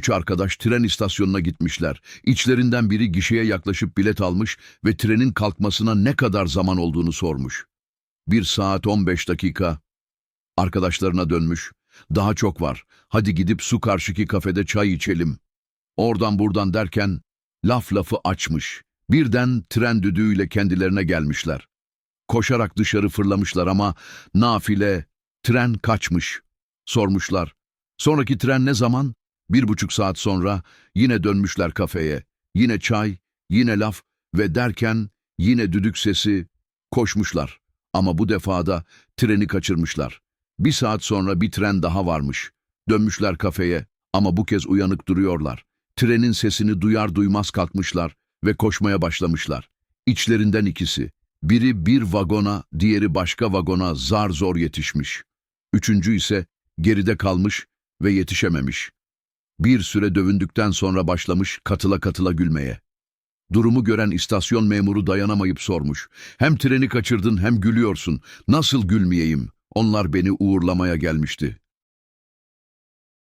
Üç arkadaş tren istasyonuna gitmişler. İçlerinden biri gişeye yaklaşıp bilet almış ve trenin kalkmasına ne kadar zaman olduğunu sormuş. Bir saat 15 dakika. Arkadaşlarına dönmüş. Daha çok var. Hadi gidip su karşıki kafede çay içelim. Oradan buradan derken laf lafı açmış. Birden tren düdüğüyle kendilerine gelmişler. Koşarak dışarı fırlamışlar ama nafile tren kaçmış. Sormuşlar. Sonraki tren ne zaman? Bir buçuk saat sonra yine dönmüşler kafeye. Yine çay, yine laf ve derken yine düdük sesi koşmuşlar. Ama bu defada treni kaçırmışlar. Bir saat sonra bir tren daha varmış. Dönmüşler kafeye ama bu kez uyanık duruyorlar. Trenin sesini duyar duymaz kalkmışlar ve koşmaya başlamışlar. İçlerinden ikisi. Biri bir vagona, diğeri başka vagona zar zor yetişmiş. Üçüncü ise geride kalmış ve yetişememiş. Bir süre dövündükten sonra başlamış katıla katıla gülmeye. Durumu gören istasyon memuru dayanamayıp sormuş. Hem treni kaçırdın hem gülüyorsun. Nasıl gülmeyeyim? Onlar beni uğurlamaya gelmişti.